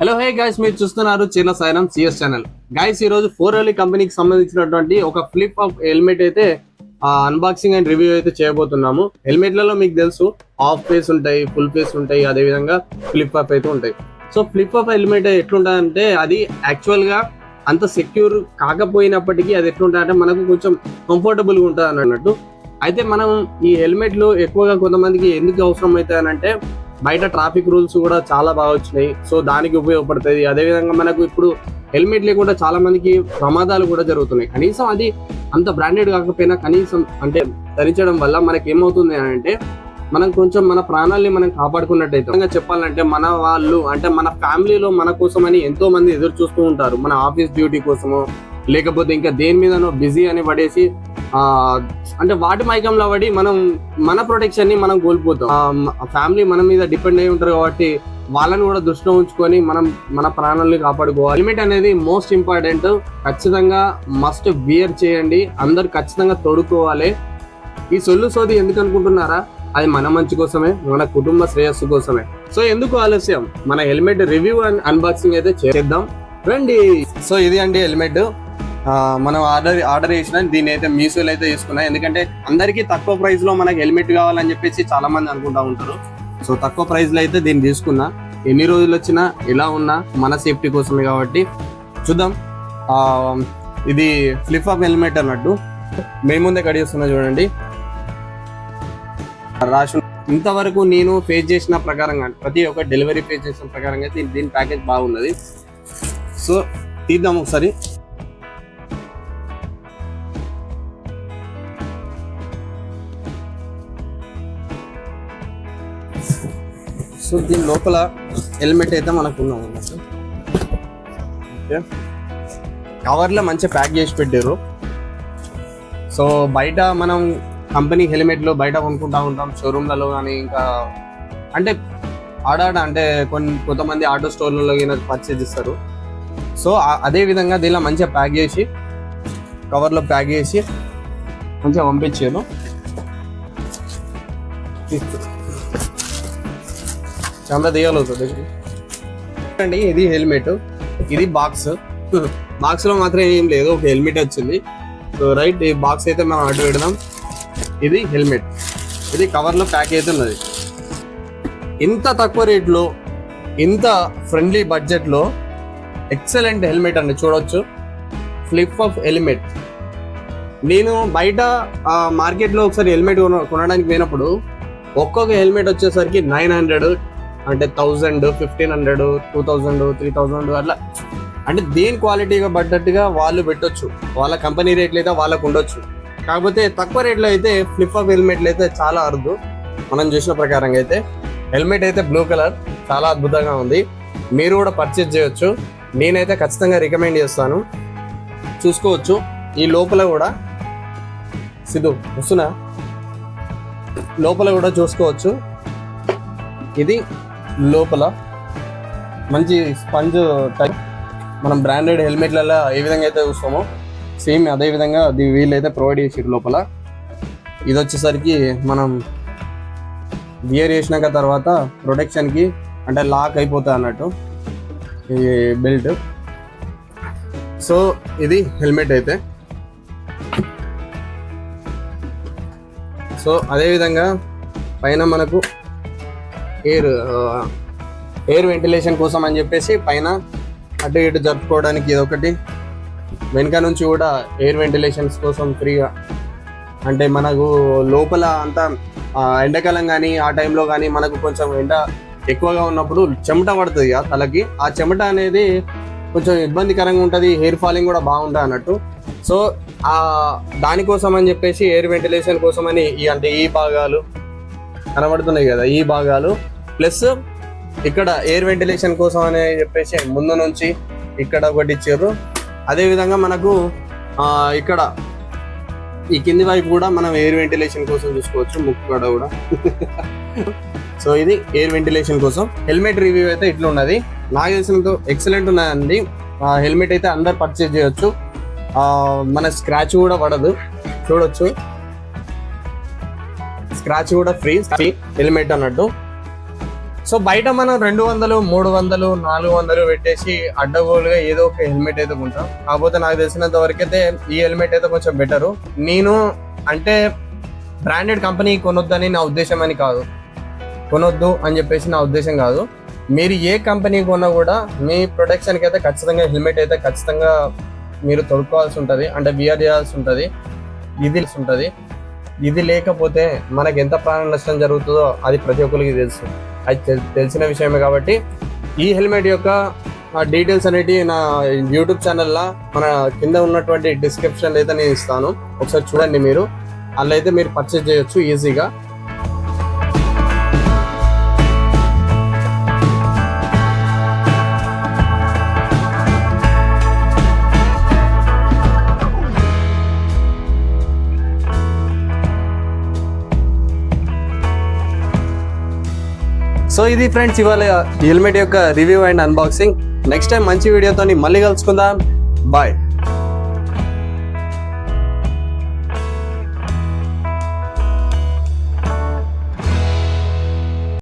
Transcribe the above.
Hello hey guys మీరు చూస్తున్నారు చిన్న సాయనం సిఎస్ ఛానల్ గైస్ ఈ రోజు ఫోర్ ఎల్ కంపెనీకి సంబంధించినటువంటి ఒక ఫ్లిప్ ఆఫ్ హెల్మెట్ అయితే అన్బాక్సింగ్ అండ్ రివ్యూ అయితే చేయబోతున్నాము. హెల్మెట్లలో మీకు తెలుసు హాఫ్ ఫేస్ ఉంటాయి ఫుల్ ఫేస్ ఉంటాయి అదే విధంగా ఫ్లిప్ ఆఫ్ అయితే ఉంటాయి. సో ఫ్లిప్ ఆఫ్ హెల్మెట్ ఎట్లుంటుందంటే అది యాక్చువల్గా అంత సెక్యూర్ కాకపోయినప్పటికీ అది ఎట్లుంటుందంటే మనకు కొంచెం కంఫర్టబుల్గా ఉంటుంది అన్నట్టు అయితే మనం ఈ హెల్మెట్లు ఎక్కువగా కొంతమందికి ఎందుకు అవసరం అవుతాయనంటే బయట ట్రాఫిక్ రూల్స్ కూడా చాలా బాగా వచ్చినాయి. సో దానికి ఉపయోగపడుతుంది. అదేవిధంగా మనకు ఇప్పుడు హెల్మెట్ లేకుండా చాలా మందికి ప్రమాదాలు కూడా జరుగుతున్నాయి. కనీసం అది అంత బ్రాండెడ్ కాకపోయినా కనీసం అంటే ధరించడం వల్ల మనకి ఏమవుతుంది అని అంటే మనం కొంచెం మన ప్రాణాల్ని మనం కాపాడుకున్నట్టయితే. చెప్పాలంటే మన వాళ్ళు అంటే మన ఫ్యామిలీలో మన కోసమని ఎంతో మంది ఎదురు చూస్తూ ఉంటారు. మన ఆఫీస్ డ్యూటీ కోసమో లేకపోతే ఇంకా దేని మీదనో బిజీ అని పడేసి అంటే వాటి మైకంలో పడి మనం మన ప్రొటెక్షన్ని మనం కోల్పోతాం. ఫ్యామిలీ మన మీద డిపెండ్ అయి ఉంటారు కాబట్టి వాళ్ళని కూడా దృష్టిలో ఉంచుకొని మనం మన ప్రాణాలను కాపాడుకోవాలి. హెల్మెట్ అనేది మోస్ట్ ఇంపార్టెంట్ ఖచ్చితంగా మస్ట్ వియర్ చేయండి. అందరు ఖచ్చితంగా తొడుక్కోవాలి. ఈ సొల్లు సోది ఎందుకు అనుకుంటున్నారా? అది మన మంచి కోసమే మన కుటుంబ శ్రేయస్సు కోసమే. సో ఎందుకు ఆలస్యం? మన హెల్మెట్ రివ్యూ అండ్ అన్బాక్సింగ్ అయితే చేద్దాం. రండి. సో ఇది అండి హెల్మెట్. మనం ఆర్డర్ ఆర్డర్ చేసిన దీని అయితే మీషోలో అయితే తీసుకున్నా. ఎందుకంటే అందరికీ తక్కువ ప్రైస్లో మనకి హెల్మెట్ కావాలని చెప్పేసి చాలా మంది అనుకుంటా ఉంటారు. సో తక్కువ ప్రైస్లో అయితే దీన్ని తీసుకున్నా. ఎన్ని రోజులు వచ్చినా ఎలా ఉన్నా మన సేఫ్టీ కోసమే కాబట్టి. చూద్దాం. ఇది ఫ్లిప్ ఆఫ్ హెల్మెట్ అన్నట్టు. మేముందే ముందే కడిగిస్తున్నా చూడండి. రాసి ఇంతవరకు నేను ఫేస్ చేసిన ప్రకారంగా ప్రతి ఒక్క డెలివరీ ఫేస్ చేసిన ప్రకారంగా అయితే దీని ప్యాకేజ్ బాగున్నది. సో తీద్దాం ఒకసారి. సో దీని లోపల హెల్మెట్ అయితే మనకు ఉన్నాం అన్నట్టు ఓకే. కవర్లో మంచిగా ప్యాక్ చేసి పెట్టారు సో బయట మనం కంపెనీ హెల్మెట్లు బయట కొనుక్కుంటా ఉంటాం షోరూమ్లలో కానీ ఇంకా అంటే ఆడాడ అంటే కొన్ని కొంతమంది ఆటో స్టోర్లలో పర్చేజ్ ఇస్తారు సో అదే విధంగా దీనిలో మంచిగా ప్యాక్ చేసి కవర్లో ప్యాక్ చేసి మంచిగా పంపించారు. చాలా దిగాలి అవుతుంది అండి ఇది హెల్మెట్. ఇది బాక్స్ బాక్స్లో మాత్రం ఏం లేదు ఒక హెల్మెట్ వచ్చింది. సో రైట్ ఈ బాక్స్ అయితే మనం అటు పెడదాం. ఇది హెల్మెట్. ఇది కవర్లో ప్యాక్ అయితే ఉన్నది. ఇంత తక్కువ రేట్లో ఇంత ఫ్రెండ్లీ బడ్జెట్లో ఎక్సలెంట్ హెల్మెట్ అండి చూడవచ్చు ఫ్లిప్ ఆఫ్ హెల్మెట్ నేను బయట మార్కెట్లో ఒకసారి హెల్మెట్ కొనడానికి పోయినప్పుడు ఒక్కొక్క హెల్మెట్ వచ్చేసరికి నైన్ హండ్రెడ్ అంటే thousand fifteen hundred two thousand three thousand అట్లా. అంటే దేని క్వాలిటీగా పడ్డట్టుగా వాళ్ళు పెట్టొచ్చు. వాళ్ళ కంపెనీ రేట్లు అయితే వాళ్ళకు ఉండొచ్చు. కాకపోతే తక్కువ రేట్లో అయితే ఫ్లిప్ ఆఫ్ హెల్మెట్లు అయితే చాలా అరుదు. మనం చూసిన ప్రకారంగా అయితే. హెల్మెట్ అయితే బ్లూ కలర్ చాలా అద్భుతంగా ఉంది. మీరు కూడా పర్చేజ్ చేయొచ్చు. నేనైతే ఖచ్చితంగా రికమెండ్ చేస్తాను. చూసుకోవచ్చు. ఈ లోపల కూడా సిధు వస్తున్నా? లోపల కూడా చూసుకోవచ్చు. ఇది లోపల మంచి స్పంజ్ టైప్ మనం బ్రాండెడ్ హెల్మెట్లలో ఏ విధంగా అయితే చూస్తామో సేమ్ అదే విధంగా అది వీళ్ళైతే ప్రొవైడ్ చేసారు లోపల. ఇది వచ్చేసరికి మనం వియర్ చేసినాక తర్వాత ప్రొటెక్షన్కి అంటే లాక్ అయిపోతుంది అన్నట్టు ఈ బెల్ట్ సో ఇది హెల్మెట్ అయితే. సో అదే విధంగా పైన మనకు ఎయిర్ ఎయిర్ వెంటిలేషన్ కోసం అని చెప్పేసి పైన అటు ఇటు జరుపుకోవడానికి ఇదొకటి. వెనక నుంచి కూడా ఎయిర్ వెంటిలేషన్స్ కోసం ఫ్రీగా అంటే మనకు లోపల అంతా ఎండాకాలం కానీ ఆ టైంలో కానీ మనకు కొంచెం ఎండ ఎక్కువగా ఉన్నప్పుడు చెమట పడుతుంది ఆ తలకి. ఆ చెమట అనేది కొంచెం ఇబ్బందికరంగా ఉంటుంది హెయిర్ ఫాలింగ్ కూడా బాగుంటుంది అన్నట్టు. సో ఆ దానికోసం అని చెప్పేసి ఎయిర్ వెంటిలేషన్ కోసం అని ఈ అంటే ఈ భాగాలు కనబడుతున్నాయి కదా ఈ భాగాలు. ప్లస్ ఇక్కడ ఎయిర్ వెంటిలేషన్ కోసం అని చెప్పేసి ముందు నుంచి ఇక్కడ ఒకటి ఇచ్చారు. అదే విధంగా మనకు ఇక్కడ ఈ కింది వైపు కూడా మనం ఎయిర్ వెంటిలేషన్ కోసం చూసుకోవచ్చు ముక్కు కడ కూడా. సో ఇది ఎయిర్ వెంటిలేషన్ కోసం. హెల్మెట్ రివ్యూ అయితే ఇట్లా ఉన్నది. నాకు తెలిసినంత ఎక్సలెంట్ ఉన్నదండి హెల్మెట్ అయితే అందరు పర్చేజ్ చేయొచ్చు. మన స్క్రాచ్ కూడా పడదు. చూడొచ్చు. స్క్రాచ్ కూడా ఫ్రీ హెల్మెట్ అన్నట్టు. సో బయట మనం రెండు వందలు మూడు వందలు నాలుగు వందలు పెట్టేసి అడ్డగోలుగా ఏదో ఒక హెల్మెట్ అయితే కొంటాం. కాకపోతే నాకు తెలిసినంత వరకు అయితే ఈ హెల్మెట్ అయితే కొంచెం బెటరు. నేను అంటే బ్రాండెడ్ కంపెనీ కొనొద్దని నా ఉద్దేశం అని కాదు. కొనొద్దు అని చెప్పేసి నా ఉద్దేశం కాదు. మీరు ఏ కంపెనీ కొన్నా కూడా మీ ప్రొటెక్షన్కి అయితే ఖచ్చితంగా హెల్మెట్ అయితే ఖచ్చితంగా మీరు తొడుక్కోవాల్సి ఉంటుంది. అంటే బిఆర్ చేయాల్సి ఉంటుంది. ఇది ఉంటుంది. ఇది లేకపోతే మనకు ఎంత ప్రాణ నష్టం జరుగుతుందో అది ప్రతి ఒక్కరికి తెలుస్తుంది అది తెలిసిన విషయమే కాబట్టి ఈ హెల్మెట్ యొక్క డీటెయిల్స్ అనేటివి నా యూట్యూబ్ ఛానల్లో మన కింద ఉన్నటువంటి డిస్క్రిప్షన్ అయితే నేను ఇస్తాను. ఒకసారి చూడండి మీరు. అందులో అయితే మీరు పర్చేజ్ చేయొచ్చు ఈజీగా. సో ఇది ఫ్రెండ్స్ ఇవాళ హెల్మెట్ యొక్క review and unboxing next time మంచి వీడియోతో మళ్ళీ కలుసుకుందాం. బాయ్